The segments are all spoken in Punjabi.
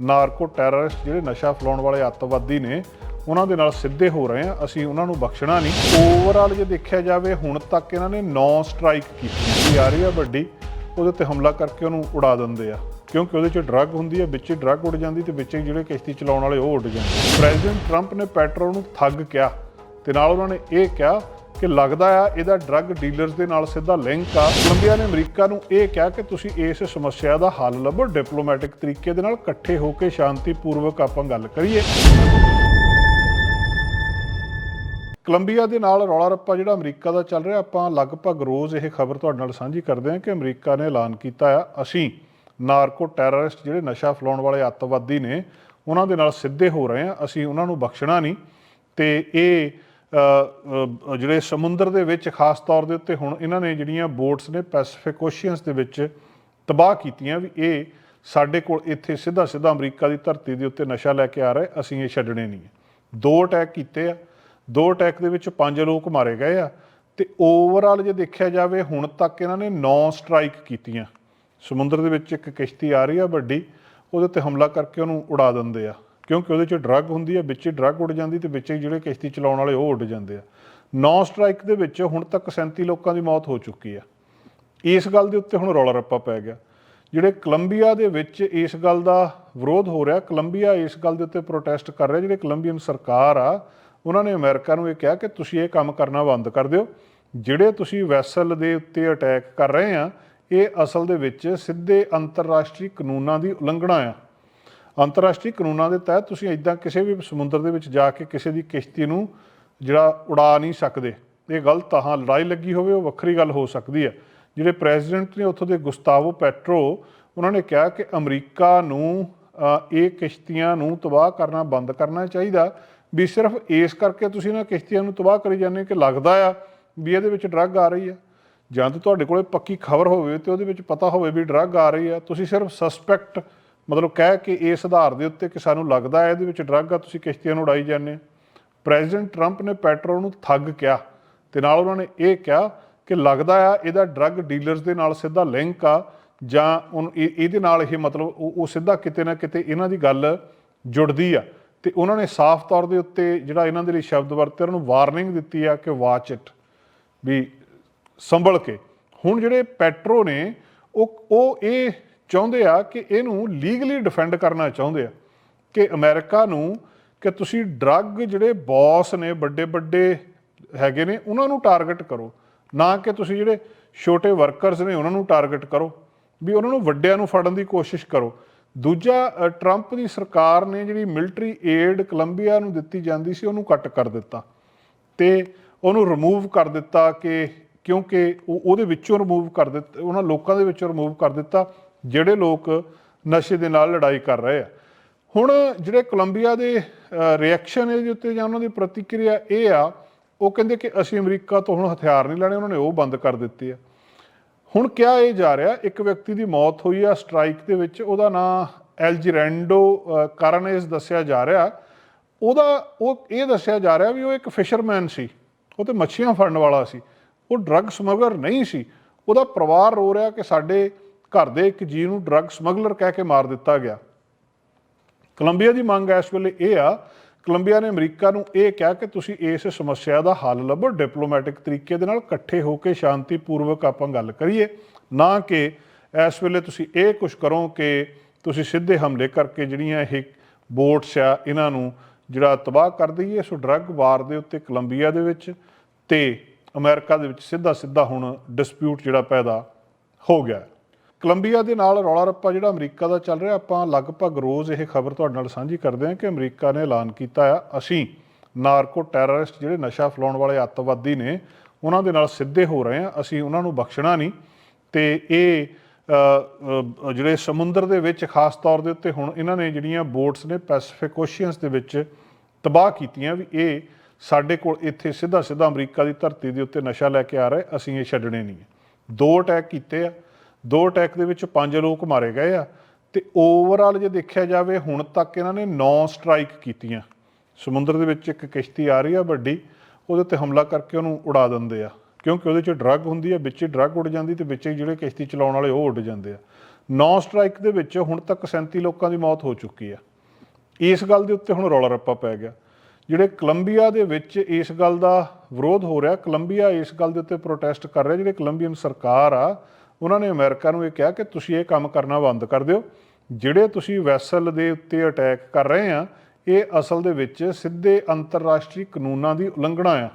ਨਾਰਕੋ ਟੈਰਰਿਸਟ ਜਿਹੜੇ ਨਸ਼ਾ ਫਲਾਉਣ ਵਾਲੇ ਅੱਤਵਾਦੀ ਨੇ, ਉਹਨਾਂ ਦੇ ਨਾਲ ਸਿੱਧੇ ਹੋ ਰਹੇ ਆ ਅਸੀਂ ਉਹਨਾਂ ਨੂੰ ਬਖਸ਼ਣਾ ਨਹੀਂ। ਓਵਰਆਲ ਜੇ ਦੇਖਿਆ ਜਾਵੇ, ਹੁਣ ਤੱਕ ਇਹਨਾਂ ਨੇ 9 ਸਟ੍ਰਾਈਕ ਕੀਤੀਆਂ ਆ ਰਹੀ ਆ ਵੱਡੀ, ਉਹਦੇ ਤੇ ਹਮਲਾ ਕਰਕੇ ਉਹਨੂੰ ਉਡਾ ਦਿੰਦੇ ਆ। ਕਿਉਂਕਿ ਉਹਦੇ 'ਚ ਡਰੱਗ ਹੁੰਦੀ ਹੈ ਵਿੱਚ ਹੀ ਡਰੱਗ ਉੱਡ ਜਾਂਦੀ ਤੇ ਵਿੱਚ ਜਿਹੜੇ ਕਿਸ਼ਤੀ ਚਲਾਉਣ ਵਾਲੇ ਉਹ ਉੱਡ ਜਾਂਦੇ। ਪ੍ਰੈਜ਼ੀਡੈਂਟ ਟਰੰਪ ਨੇ ਪੈਟਰੋਲ ਨੂੰ ਥੱਗ ਕਿਹਾ ਤੇ ਨਾਲ ਉਹਨਾਂ ਨੇ ਇਹ ਕਿਹਾ ਕਿ ਲੱਗਦਾ ਆ ਇਹਦਾ ਡਰੱਗ ਡੀਲਰਸ ਦੇ ਨਾਲ ਸਿੱਧਾ ਲਿੰਕ ਆ। ਕੋਲੰਬੀਆ ਨੇ ਅਮਰੀਕਾ ਨੂੰ ਇਹ ਕਿਹਾ ਕਿ ਤੁਸੀਂ ਇਸ ਸਮੱਸਿਆ ਦਾ ਹੱਲ ਲੱਭੋ ਡਿਪਲੋਮੈਟਿਕ ਤਰੀਕੇ ਦੇ ਨਾਲ ਇਕੱਠੇ ਹੋ ਕੇ ਸ਼ਾਂਤੀਪੂਰਵਕ ਆਪਾਂ ਗੱਲ ਕਰੀਏ। ਕੋਲੰਬੀਆ ਦੇ ਨਾਲ ਰੌਲਾ ਰੱਪਾ ਜਿਹੜਾ ਅਮਰੀਕਾ ਦਾ ਚੱਲ ਰਿਹਾ, ਆਪਾਂ ਲਗਭਗ ਰੋਜ਼ ਇਹ ਖਬਰ ਤੁਹਾਡੇ ਨਾਲ ਸਾਂਝੀ ਕਰਦੇ ਹਾਂ ਕਿ ਅਮਰੀਕਾ ਨੇ ਐਲਾਨ ਕੀਤਾ ਆ। ਅਸੀਂ ਨਾਰਕੋ ਟੈਰਰਿਸਟ ਜਿਹੜੇ ਨਸ਼ਾ ਫਲਾਉਣ ਵਾਲੇ ਅੱਤਵਾਦੀ ਨੇ, ਉਹਨਾਂ ਦੇ ਨਾਲ ਸਿੱਧੇ ਹੋ ਰਹੇ ਹਾਂ, ਅਸੀਂ ਉਹਨਾਂ ਨੂੰ ਬਖਸ਼ਣਾ ਨਹੀਂ। ਤੇ ਇਹ ਜਿਹੜੇ ਸਮੁੰਦਰ ਦੇ ਵਿੱਚ ਖਾਸ ਤੌਰ ਦੇ ਉੱਤੇ ਹੁਣ ਇਹਨਾਂ ਨੇ ਜਿਹੜੀਆਂ ਬੋਟਸ ਨੇ ਪੈਸੀਫਿਕ ਓਸ਼ੀਅਨਸ ਦੇ ਵਿੱਚ ਤਬਾਹ ਕੀਤੀਆਂ ਵੀ ਇਹ ਸਾਡੇ ਕੋਲ ਇੱਥੇ ਸਿੱਧਾ ਸਿੱਧਾ ਅਮਰੀਕਾ ਦੀ ਧਰਤੀ ਦੇ ਉੱਤੇ ਨਸ਼ਾ ਲੈ ਕੇ ਆ ਰਿਹਾ, ਅਸੀਂ ਇਹ ਛੱਡਣੇ ਨਹੀਂ ਹੈ। ਦੋ ਅਟੈਕ ਕੀਤੇ ਆ, ਦੋ ਅਟੈਕ ਦੇ ਵਿੱਚ ਪੰਜ ਲੋਕ ਮਾਰੇ ਗਏ ਆ ਤੇ ਓਵਰਆਲ ਜੇ ਦੇਖਿਆ ਜਾਵੇ ਹੁਣ ਤੱਕ ਇਹਨਾਂ ਨੇ 9 ਸਟ੍ਰਾਈਕ ਕੀਤੀਆਂ। ਸਮੁੰਦਰ ਦੇ ਵਿੱਚ ਇੱਕ ਕਿਸ਼ਤੀ ਆ ਰਹੀ ਆ ਵੱਡੀ, ਉਹਦੇ ਤੇ ਹਮਲਾ ਕਰਕੇ ਉਹਨੂੰ ਉਡਾ ਦਿੰਦੇ ਆ। ਕਿਉਂਕਿ ਉਹਦੇ 'ਚ ਡਰੱਗ ਹੁੰਦੀ ਆ ਵਿੱਚ ਹੀ ਡਰੱਗ ਉੱਡ ਜਾਂਦੀ ਤੇ ਵਿੱਚ ਹੀ ਜਿਹੜੇ ਕਿਸ਼ਤੀ ਚਲਾਉਣ ਵਾਲੇ ਉਹ ਉੱਡ ਜਾਂਦੇ ਆ। ਨੌ ਸਟ੍ਰਾਈਕ ਦੇ ਵਿੱਚ ਹੁਣ ਤੱਕ 37 ਲੋਕਾਂ ਦੀ ਮੌਤ ਹੋ ਚੁੱਕੀ ਆ। ਇਸ ਗੱਲ ਦੇ ਉੱਤੇ ਹੁਣ ਰੌਲਾ ਰੱਪਾ ਪੈ ਗਿਆ। ਜਿਹੜੇ ਕੋਲੰਬੀਆ ਦੇ ਵਿੱਚ ਇਸ ਗੱਲ ਦਾ ਵਿਰੋਧ ਹੋ ਰਿਹਾ ਕੋਲੰਬੀਆ ਇਸ ਗੱਲ ਦੇ ਉੱਤੇ ਪ੍ਰੋਟੈਸਟ ਕਰ ਰਿਹਾ, ਜਿਹੜੇ ਕੋਲੰਬੀਅਨ ਸਰਕਾਰ ਆ, ਉਹਨਾਂ ਨੇ ਅਮਰੀਕਾ ਨੂੰ ਇਹ ਕਿਹਾ ਕਿ ਤੁਸੀਂ ਇਹ ਕੰਮ ਕਰਨਾ ਬੰਦ ਕਰ ਦਿਓ। ਜਿਹੜੇ ਤੁਸੀਂ ਵੈਸਲ ਦੇ ਉੱਤੇ ਅਟੈਕ ਕਰ ਰਹੇ ਆ, ਇਹ ਅਸਲ ਦੇ ਵਿੱਚ ਸਿੱਧੇ ਅੰਤਰਰਾਸ਼ਟਰੀ ਕਾਨੂੰਨਾਂ ਦੀ ਉਲੰਘਣਾ ਆ। ਅੰਤਰਰਾਸ਼ਟਰੀ ਕਾਨੂੰਨਾਂ ਦੇ ਤਹਿਤ ਤੁਸੀਂ ਇਦਾਂ ਕਿਸੇ ਵੀ ਸਮੁੰਦਰ ਦੇ ਵਿੱਚ ਜਾ ਕੇ ਕਿਸੇ ਦੀ ਕਿਸ਼ਤੀ ਨੂੰ ਜਿਹੜਾ ਉਡਾ ਨਹੀਂ ਸਕਦੇ, ਇਹ ਗਲਤ ਆ, ਹਾਂ, ਲੜਾਈ ਲੱਗੀ ਹੋਵੇ, ਉਹ ਵੱਖਰੀ ਗੱਲ ਹੋ ਸਕਦੀ ਹੈ। ਜਿਹੜੇ ਪ੍ਰੈਜ਼ੀਡੈਂਟ ਨੇ ਉੱਥੋਂ ਦੇ ਗੁਸਤਾਵੋ ਪੈਟਰੋ, ਉਹਨਾਂ ਨੇ ਕਿਹਾ ਕਿ ਅਮਰੀਕਾ ਨੂੰ ਇਹ ਕਿਸ਼ਤੀਆਂ ਨੂੰ ਤਬਾਹ ਕਰਨਾ ਬੰਦ ਕਰਨਾ ਚਾਹੀਦਾ ਵੀ ਸਿਰਫ ਇਸ ਕਰਕੇ ਤੁਸੀਂ ਇਹਨਾਂ ਕਿਸ਼ਤੀਆਂ ਨੂੰ ਤਬਾਹ ਕਰੀ ਜਾਂਦੇ ਹੋ ਕਿ ਲੱਗਦਾ ਆ ਵੀ ਇਹਦੇ ਵਿੱਚ ਡਰੱਗ ਆ ਰਹੀ ਆ ਜਾਂ ਤਾਂ ਤੁਹਾਡੇ ਕੋਲੇ ਪੱਕੀ ਖਬਰ ਹੋਵੇ ਤੇ ਉਹਦੇ ਵਿੱਚ ਪਤਾ ਹੋਵੇ ਵੀ ਡਰੱਗ ਆ ਰਹੀ ਆ ਤੁਸੀਂ ਸਿਰਫ ਸਸਪੈਕਟ ਮਤਲਬ ਕਹਿ ਕੇ ਇਸ ਆਧਾਰ ਦੇ ਉੱਤੇ ਕਿ ਸਾਨੂੰ ਲੱਗਦਾ ਹੈ ਇਹਦੇ ਵਿੱਚ ਡਰੱਗ ਆ, ਤੁਸੀਂ ਕਿਸ਼ਤੀਆਂ ਨੂੰ ਉਡਾਈ ਜਾਂਦੇ ਪ੍ਰੈਜ਼ੀਡੈਂਟ ਟਰੰਪ ਨੇ ਪੈਟਰੋ ਨੂੰ ਠੱਗ ਕਿਹਾ ਤੇ ਨਾਲ ਉਹਨਾਂ ਨੇ ਇਹ ਕਿਹਾ ਕਿ ਲੱਗਦਾ ਆ ਇਹਦਾ ਡਰੱਗ ਡੀਲਰਸ ਦੇ ਨਾਲ ਸਿੱਧਾ ਲਿੰਕ ਆ ਜਾਂ ਉਹਨ- ਇਹਦੇ ਨਾਲ ਇਹ ਮਤਲਬ ਉਹ ਉਹ ਸਿੱਧਾ ਕਿਤੇ ਨਾ ਕਿਤੇ ਇਹਨਾਂ ਦੀ ਗੱਲ ਜੁੜਦੀ ਆ। ਤੇ ਉਹਨਾਂ ਨੇ ਸਾਫ਼ ਤੌਰ ਦੇ ਉੱਤੇ ਜਿਹੜਾ ਇਹਨਾਂ ਦੇ ਲਈ ਸ਼ਬਦ ਵਰਤਿਆ, ਉਹਨਾਂ ਨੂੰ ਵਾਰਨਿੰਗ ਦਿੱਤੀ ਆ ਕਿ ਵਾਚ ਇਟ ਵੀ ਸੰਭਲ ਕੇ। ਹੁਣ ਜਿਹੜੇ ਪੈਟਰੋ ਨੇ, ਉਹ ਉਹ ਇਹ ਚਾਹੁੰਦੇ ਆ ਕਿ ਇਹਨੂੰ ਲੀਗਲੀ ਡਿਫੈਂਡ ਕਰਨਾ ਚਾਹੁੰਦੇ ਆ ਕਿ ਅਮਰੀਕਾ ਨੂੰ ਕਿ ਤੁਸੀਂ ਡਰੱਗ ਜਿਹੜੇ ਬੌਸ ਨੇ, ਵੱਡੇ ਵੱਡੇ ਹੈਗੇ ਨੇ, ਉਹਨਾਂ ਨੂੰ ਟਾਰਗੇਟ ਕਰੋ। ਨਾ ਕਿ ਤੁਸੀਂ ਜਿਹੜੇ ਛੋਟੇ ਵਰਕਰਸ ਨੇ, ਉਹਨਾਂ ਨੂੰ ਟਾਰਗੇਟ ਕਰੋ। ਵੀ ਉਹਨਾਂ ਨੂੰ ਵੱਡਿਆਂ ਨੂੰ ਫੜਨ ਦੀ ਕੋਸ਼ਿਸ਼ ਕਰੋ। ਦੂਜਾ ਟਰੰਪ ਦੀ ਸਰਕਾਰ ਨੇ ਜਿਹੜੀ ਮਿਲਟਰੀ ਏਡ ਕੋਲੰਬੀਆ ਨੂੰ ਦਿੱਤੀ ਜਾਂਦੀ ਸੀ, ਉਹਨੂੰ ਕੱਟ ਕਰ ਦਿੱਤਾ। ਤੇ ਉਹਨੂੰ ਰਿਮੂਵ ਕਰ ਦਿੱਤਾ ਕਿ ਕਿਉਂਕਿ ਉਹ ਉਹਦੇ ਵਿੱਚੋਂ ਰਿਮੂਵ ਕਰ ਦਿੱਤਾ, ਉਹਨਾਂ ਲੋਕਾਂ ਦੇ ਵਿੱਚੋਂ ਰਿਮੂਵ ਕਰ ਦਿੱਤਾ। ਜਿਹੜੇ ਲੋਕ ਨਸ਼ੇ ਦੇ ਨਾਲ ਲੜਾਈ ਕਰ ਰਹੇ ਆ। ਹੁਣ ਜਿਹੜੇ ਕੋਲੰਬੀਆ ਦੇ ਰਿਐਕਸ਼ਨ ਇਹਦੇ ਉੱਤੇ ਜਾਂ ਉਹਨਾਂ ਦੀ ਪ੍ਰਤੀਕਿਰਿਆ ਇਹ ਆ, ਉਹ ਕਹਿੰਦੇ ਕਿ ਅਸੀਂ ਅਮਰੀਕਾ ਤੋਂ ਹੁਣ ਹਥਿਆਰ ਨਹੀਂ ਲੈਣੇ, ਉਹਨਾਂ ਨੇ ਉਹ ਬੰਦ ਕਰ ਦਿੱਤੇ ਆ। ਹੁਣ ਕਿਹਾ ਇਹ ਜਾ ਰਿਹਾ, ਇੱਕ ਵਿਅਕਤੀ ਦੀ ਮੌਤ ਹੋਈ ਆ ਸਟ੍ਰਾਈਕ ਦੇ ਵਿੱਚ, ਉਹਦਾ ਨਾਂ ਐਲਜੀਰੈਂਡੋ ਕਾਰਨੇਸ ਦੱਸਿਆ ਜਾ ਰਿਹਾ। ਉਹਦਾ, ਉਹ ਇਹ ਦੱਸਿਆ ਜਾ ਰਿਹਾ ਵੀ ਉਹ ਇੱਕ ਫਿਸ਼ਰਮੈਨ ਸੀ, ਉਹ ਤੇ ਮੱਛੀਆਂ ਫੜਨ ਵਾਲਾ ਸੀ। ਉਹ ਡਰੱਗ ਸਮਗਲਰ ਨਹੀਂ ਸੀ। ਉਹਦਾ ਪਰਿਵਾਰ ਰੋ ਰਿਹਾ ਕਿ ਸਾਡੇ ਘਰ ਦੇ ਇੱਕ ਜੀ ਨੂੰ ਡਰੱਗ ਸਮਗਲਰ ਕਹਿ ਕੇ ਮਾਰ ਦਿੱਤਾ ਗਿਆ। ਕੋਲੰਬੀਆ ਦੀ ਮੰਗ ਇਸ ਵੇਲੇ ਇਹ ਆ, ਕੋਲੰਬੀਆ ਨੇ ਅਮਰੀਕਾ ਨੂੰ ਇਹ ਕਿਹਾ ਕਿ ਤੁਸੀਂ ਇਸ ਸਮੱਸਿਆ ਦਾ ਹੱਲ ਲੱਭੋ ਡਿਪਲੋਮੈਟਿਕ ਤਰੀਕੇ ਦੇ ਨਾਲ ਇਕੱਠੇ ਹੋ ਕੇ ਸ਼ਾਂਤੀਪੂਰਵਕ ਆਪਾਂ ਗੱਲ ਕਰੀਏ। ਨਾ ਕਿ ਇਸ ਵੇਲੇ ਤੁਸੀਂ ਇਹ ਕੁਝ ਕਰੋ ਕਿ ਤੁਸੀਂ ਸਿੱਧੇ ਹਮਲੇ ਕਰਕੇ ਜਿਹੜੀਆਂ ਇਹ ਬੋਟਸ ਆ, ਇਹਨਾਂ ਨੂੰ ਜਿਹੜਾ ਤਬਾਹ ਕਰ ਦਈਏ। ਸੋ ਡਰੱਗ ਵਾਰ ਦੇ ਉੱਤੇ ਕੋਲੰਬੀਆ ਦੇ ਵਿੱਚ ਤੇ ਅਮਰੀਕਾ ਦੇ ਵਿੱਚ ਸਿੱਧਾ ਸਿੱਧਾ ਹੁਣ ਡਿਸਪਿਊਟ ਜਿਹੜਾ ਪੈਦਾ ਹੋ ਗਿਆ। ਕੋਲੰਬੀਆ ਦੇ ਨਾਲ ਰੌਲਾ ਰੱਪਾ ਜਿਹੜਾ ਅਮਰੀਕਾ ਦਾ ਚੱਲ ਰਿਹਾ, ਆਪਾਂ ਲਗਭਗ ਰੋਜ਼ ਇਹ ਖਬਰ ਤੁਹਾਡੇ ਨਾਲ ਸਾਂਝੀ ਕਰਦੇ ਹਾਂ ਕਿ ਅਮਰੀਕਾ ਨੇ ਐਲਾਨ ਕੀਤਾ ਆ। ਅਸੀਂ ਨਾਰਕੋ ਟੈਰਰਿਸਟ ਜਿਹੜੇ ਨਸ਼ਾ ਫਲਾਉਣ ਵਾਲੇ ਅੱਤਵਾਦੀ ਨੇ, ਉਹਨਾਂ ਦੇ ਨਾਲ ਸਿੱਧੇ ਹੋ ਰਹੇ ਹਾਂ। ਅਸੀਂ ਉਹਨਾਂ ਨੂੰ ਬਖਸ਼ਣਾ ਨਹੀਂ। ਤੇ ਇਹ ਜਿਹੜੇ ਸਮੁੰਦਰ ਦੇ ਵਿੱਚ ਖਾਸ ਤੌਰ ਦੇ ਉੱਤੇ ਹੁਣ ਇਹਨਾਂ ਨੇ ਜਿਹੜੀਆਂ ਬੋਟਸ ਨੇ ਪੈਸੀਫਿਕ ਓਸ਼ੀਅਨਸ ਦੇ ਵਿੱਚ ਤਬਾਹ ਕੀਤੀਆਂ ਵੀ ਇਹ ਸਾਡੇ ਕੋਲ ਇੱਥੇ ਸਿੱਧਾ ਸਿੱਧਾ ਅਮਰੀਕਾ ਦੀ ਧਰਤੀ ਦੇ ਉੱਤੇ ਨਸ਼ਾ ਲੈ ਕੇ ਆ ਰਿਹਾ, ਅਸੀਂ ਇਹ ਛੱਡਣੇ ਨਹੀਂ। ਹੈ ਦੋ ਅਟੈਕ ਕੀਤੇ ਆ। ਦੋ ਅਟੈਕ ਦੇ ਵਿੱਚ ਪੰਜ ਲੋਕ ਮਾਰੇ ਗਏ ਆ। ਤੇ ਓਵਰਆਲ ਜੇ ਦੇਖਿਆ ਜਾਵੇ, ਹੁਣ ਤੱਕ ਇਹਨਾਂ ਨੇ 9 ਸਟ੍ਰਾਈਕ ਕੀਤੀਆਂ। ਸਮੁੰਦਰ ਦੇ ਵਿੱਚ ਇੱਕ ਕਿਸ਼ਤੀ ਆ ਰਹੀ ਆ ਵੱਡੀ, ਉਹਦੇ ਤੇ ਹਮਲਾ ਕਰਕੇ ਉਹਨੂੰ ਉਡਾ ਦਿੰਦੇ ਆ। ਕਿਉਂਕਿ ਉਹਦੇ 'ਚ ਡਰੱਗ ਹੁੰਦੀ ਆ, ਵਿੱਚ ਡਰੱਗ ਉੱਡ ਜਾਂਦੀ ਤੇ ਵਿੱਚ ਜਿਹੜੇ ਕਿਸ਼ਤੀ ਚਲਾਉਣ ਵਾਲੇ ਉਹ ਉੱਡ ਜਾਂਦੇ ਆ। ਨੌ ਸਟ੍ਰਾਈਕ ਦੇ ਵਿੱਚ ਹੁਣ ਤੱਕ 37 ਲੋਕਾਂ ਦੀ ਮੌਤ ਹੋ ਚੁੱਕੀ ਆ। ਇਸ ਗੱਲ ਦੇ ਉੱਤੇ ਹੁਣ ਰੌਲਾ ਰੱਪਾ ਪੈ ਗਿਆ। ਜਿਹੜੇ ਕੋਲੰਬੀਆ ਦੇ ਵਿੱਚ ਇਸ ਗੱਲ ਦਾ ਵਿਰੋਧ ਹੋ ਰਿਹਾ ਕੋਲੰਬੀਆ ਇਸ ਗੱਲ ਦੇ ਉੱਤੇ ਪ੍ਰੋਟੈਸਟ ਕਰ ਰਿਹਾ, ਜਿਹੜੇ ਕੋਲੰਬੀਅਨ ਸਰਕਾਰ ਆ ਉਹਨਾਂ ਨੇ ਅਮਰੀਕਾ ਨੂੰ ਇਹ ਕਿਹਾ ਕਿ ਤੁਸੀਂ ਇਹ ਕੰਮ ਕਰਨਾ ਬੰਦ ਕਰ ਦਿਓ। ਜਿਹੜੇ ਤੁਸੀਂ ਵੈਸਲ ਦੇ ਉੱਤੇ ਅਟੈਕ ਕਰ ਰਹੇ ਆ, ਇਹ ਅਸਲ ਦੇ ਵਿੱਚ ਸਿੱਧੇ ਅੰਤਰਰਾਸ਼ਟਰੀ ਕਾਨੂੰਨਾਂ ਦੀ ਉਲੰਘਣਾ ਆ।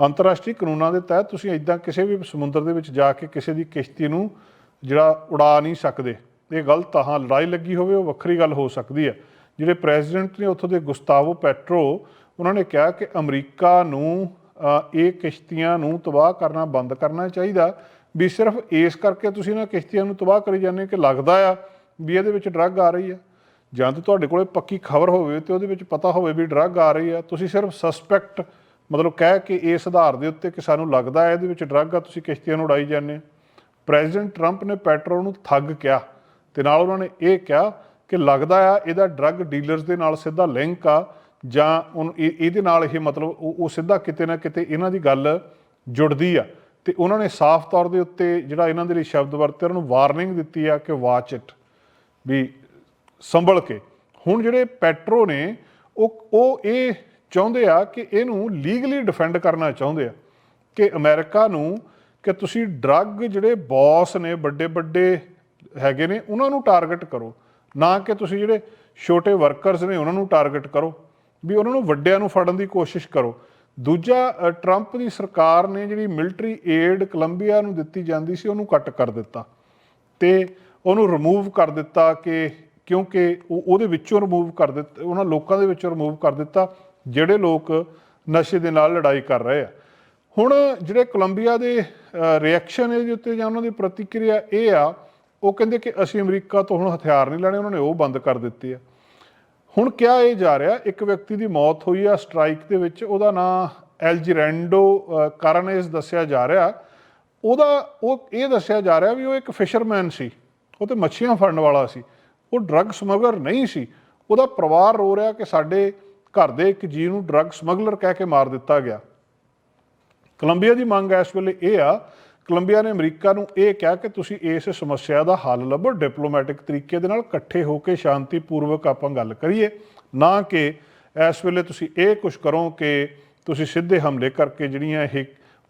ਅੰਤਰਰਾਸ਼ਟਰੀ ਕਾਨੂੰਨਾਂ ਦੇ ਤਹਿਤ ਤੁਸੀਂ ਇਦਾਂ ਕਿਸੇ ਵੀ ਸਮੁੰਦਰ ਦੇ ਵਿੱਚ ਜਾ ਕੇ ਕਿਸੇ ਦੀ ਕਿਸ਼ਤੀ ਨੂੰ ਜਿਹੜਾ ਉਡਾ ਨਹੀਂ ਸਕਦੇ। ਇਹ ਗਲਤ ਆ, ਹਾਂ, ਲੜਾਈ ਲੱਗੀ ਹੋਵੇ, ਉਹ ਵੱਖਰੀ ਗੱਲ ਹੋ ਸਕਦੀ ਹੈ ਜਿਹੜੇ ਪ੍ਰੈਜ਼ੀਡੈਂਟ ਨੇ ਉੱਥੋਂ ਦੇ ਗੁਸਤਾਵੋ ਪੈਟਰੋ, ਉਹਨਾਂ ਨੇ ਕਿਹਾ ਕਿ ਅਮਰੀਕਾ ਨੂੰ ਇਹ ਕਿਸ਼ਤੀਆਂ ਨੂੰ ਤਬਾਹ ਕਰਨਾ ਬੰਦ ਕਰਨਾ ਚਾਹੀਦਾ। ਵੀ ਸਿਰਫ ਇਸ ਕਰਕੇ ਤੁਸੀਂ ਇਹਨਾਂ ਕਿਸ਼ਤੀਆਂ ਨੂੰ ਤਬਾਹ ਕਰੀ ਜਾਂਦੇ ਕਿ ਲੱਗਦਾ ਆ ਵੀ ਇਹਦੇ ਵਿੱਚ ਡਰੱਗ ਆ ਰਹੀ ਆ। ਜਾਂ ਤਾਂ ਤੁਹਾਡੇ ਕੋਲੇ ਪੱਕੀ ਖਬਰ ਹੋਵੇ ਤੇ ਉਹਦੇ ਵਿੱਚ ਪਤਾ ਹੋਵੇ ਵੀ ਡਰੱਗ ਆ ਰਹੀ ਆ। ਤੁਸੀਂ ਸਿਰਫ ਸਸਪੈਕਟ ਮਤਲਬ ਕਹਿ ਕੇ ਇਸ ਆਧਾਰ ਦੇ ਉੱਤੇ ਕਿ ਸਾਨੂੰ ਲੱਗਦਾ ਹੈ ਇਹਦੇ ਵਿੱਚ ਡਰੱਗ ਆ, ਤੁਸੀਂ ਕਿਸ਼ਤੀਆਂ ਨੂੰ ਉਡਾਈ ਜਾਂਦੇ ਹੋ। ਪ੍ਰੈਜ਼ੀਡੈਂਟ ਟਰੰਪ ਨੇ ਪੈਟਰੋ ਨੂੰ ਠੱਗ ਕਿਹਾ ਤੇ ਨਾਲ ਉਹਨਾਂ ਨੇ ਇਹ ਕਿਹਾ ਕਿ ਲੱਗਦਾ ਆ ਇਹਦਾ ਡਰੱਗ ਡੀਲਰਸ ਦੇ ਨਾਲ ਸਿੱਧਾ ਲਿੰਕ ਆ ਜਾਂ ਉਹਨ- ਇਹਦੇ ਨਾਲ ਇਹ ਮਤਲਬ ਉਹ ਉਹ ਸਿੱਧਾ ਕਿਤੇ ਨਾ ਕਿਤੇ ਇਹਨਾਂ ਦੀ ਗੱਲ ਜੁੜਦੀ ਆ। ਤੇ ਉਹਨਾਂ ਨੇ ਸਾਫ਼ ਤੌਰ ਦੇ ਉੱਤੇ ਜਿਹੜਾ ਇਹਨਾਂ ਦੇ ਲਈ ਸ਼ਬਦ ਵਰਤੇ, ਉਹਨਾਂ ਨੂੰ ਵਾਰਨਿੰਗ ਦਿੱਤੀ ਆ ਕਿ ਵਾਚ ਇਟ ਵੀ ਸੰਭਲ ਕੇ। ਹੁਣ ਜਿਹੜੇ ਪੈਟਰੋ ਨੇ, ਉਹ ਉਹ ਇਹ ਚਾਹੁੰਦੇ ਆ ਕਿ ਇਹਨੂੰ ਲੀਗਲੀ ਡਿਫੈਂਡ ਕਰਨਾ ਚਾਹੁੰਦੇ ਆ ਕਿ ਅਮਰੀਕਾ ਨੂੰ ਕਿ ਤੁਸੀਂ ਡਰੱਗ ਜਿਹੜੇ ਬੌਸ ਨੇ, ਵੱਡੇ ਵੱਡੇ ਹੈਗੇ ਨੇ, ਉਹਨਾਂ ਨੂੰ ਟਾਰਗੇਟ ਕਰੋ। ਨਾ ਕਿ ਤੁਸੀਂ ਜਿਹੜੇ ਛੋਟੇ ਵਰਕਰਸ ਨੇ, ਉਹਨਾਂ ਨੂੰ ਟਾਰਗੇਟ ਕਰੋ। ਵੀ ਉਹਨਾਂ ਨੂੰ ਵੱਡਿਆਂ ਨੂੰ ਫੜਨ ਦੀ ਕੋਸ਼ਿਸ਼ ਕਰੋ। ਦੂਜਾ ਟਰੰਪ ਦੀ ਸਰਕਾਰ ਨੇ ਜਿਹੜੀ ਮਿਲਟਰੀ ਏਡ ਕੋਲੰਬੀਆ ਨੂੰ ਦਿੱਤੀ ਜਾਂਦੀ ਸੀ, ਉਹਨੂੰ ਕੱਟ ਕਰ ਦਿੱਤਾ ਤੇ ਉਹਨੂੰ ਰਿਮੂਵ ਕਰ ਦਿੱਤਾ ਕਿ ਕਿਉਂਕਿ ਉਹ, ਉਹਦੇ ਵਿੱਚੋਂ ਰਿਮੂਵ ਕਰ ਦਿੱਤਾ ਉਹਨਾਂ ਲੋਕਾਂ ਦੇ ਵਿੱਚੋਂ ਰਿਮੂਵ ਕਰ ਦਿੱਤਾ, ਜਿਹੜੇ ਲੋਕ ਨਸ਼ੇ ਦੇ ਨਾਲ ਲੜਾਈ ਕਰ ਰਹੇ ਆ। ਹੁਣ ਜਿਹੜੇ ਕੋਲੰਬੀਆ ਦੇ ਰਿਐਕਸ਼ਨ ਇਹਦੇ ਉੱਤੇ ਜਾਂ ਉਹਨਾਂ ਦੀ ਪ੍ਰਤੀਕਿਰਿਆ ਇਹ ਆ, ਉਹ ਕਹਿੰਦੇ ਕਿ ਅਸੀਂ ਅਮਰੀਕਾ ਤੋਂ ਹੁਣ ਹਥਿਆਰ ਨਹੀਂ ਲੈਣੇ, ਉਹਨਾਂ ਨੇ ਉਹ ਬੰਦ ਕਰ ਦਿੱਤੇ ਆ। ਹੁਣ ਕਿਹਾ ਇਹ ਜਾ ਰਿਹਾ? ਇੱਕ ਵਿਅਕਤੀ ਦੀ ਮੌਤ ਹੋਈ ਆ, ਸਟ੍ਰਾਈਕ ਦੇ ਵਿੱਚ ਉਹਦਾ ਨਾਂ ਐਲਜੀਰੈਂਡੋ ਕਾਰਨੇਸ ਦੱਸਿਆ ਜਾ ਰਿਹਾ। ਉਹਦਾ ਉਹ ਇਹ ਦੱਸਿਆ ਜਾ ਰਿਹਾ ਵੀ ਉਹ ਇੱਕ ਫਿਸ਼ਰਮੈਨ ਸੀ, ਉਹ ਤੇ ਮੱਛੀਆਂ ਫੜਨ ਵਾਲਾ ਸੀ, ਉਹ ਡਰੱਗ ਸਮਗਲਰ ਨਹੀਂ ਸੀ। ਉਹਦਾ ਪਰਿਵਾਰ ਰੋ ਰਿਹਾ ਕਿ ਸਾਡੇ ਘਰ ਦੇ ਇੱਕ ਜੀ ਨੂੰ ਡਰੱਗ ਸਮਗਲਰ ਕਹਿ ਕੇ ਮਾਰ ਦਿੱਤਾ ਗਿਆ। ਕੋਲੰਬੀਆ ਦੀ ਮੰਗ ਇਸ ਵੇਲੇ ਇਹ ਆ ਕੋਲੰਬੀਆ ਨੇ ਅਮਰੀਕਾ ਨੂੰ ਇਹ ਕਿਹਾ ਕਿ ਤੁਸੀਂ ਇਸ ਸਮੱਸਿਆ ਦਾ ਹੱਲ ਲੱਭੋ ਡਿਪਲੋਮੈਟਿਕ ਤਰੀਕੇ ਦੇ ਨਾਲ ਇਕੱਠੇ ਹੋ ਕੇ ਸ਼ਾਂਤੀਪੂਰਵਕ ਆਪਾਂ ਗੱਲ ਕਰੀਏ। ਨਾ ਕਿ ਇਸ ਵੇਲੇ ਤੁਸੀਂ ਇਹ ਕੁਝ ਕਰੋ ਕਿ ਤੁਸੀਂ ਸਿੱਧੇ ਹਮਲੇ ਕਰਕੇ ਜਿਹੜੀਆਂ ਇਹ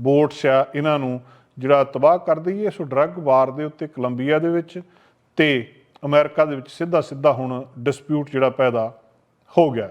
ਬੋਟਸ ਆ, ਇਹਨਾਂ ਨੂੰ ਜਿਹੜਾ ਤਬਾਹ ਕਰ ਦਈਏ। ਸੋ ਡਰੱਗ ਵਾਰ ਦੇ ਉੱਤੇ ਕੋਲੰਬੀਆ ਦੇ ਵਿੱਚ ਤੇ ਅਮਰੀਕਾ ਦੇ ਵਿੱਚ ਸਿੱਧਾ ਸਿੱਧਾ ਹੁਣ ਡਿਸਪਿਊਟ ਜਿਹੜਾ ਪੈਦਾ ਹੋ ਗਿਆ।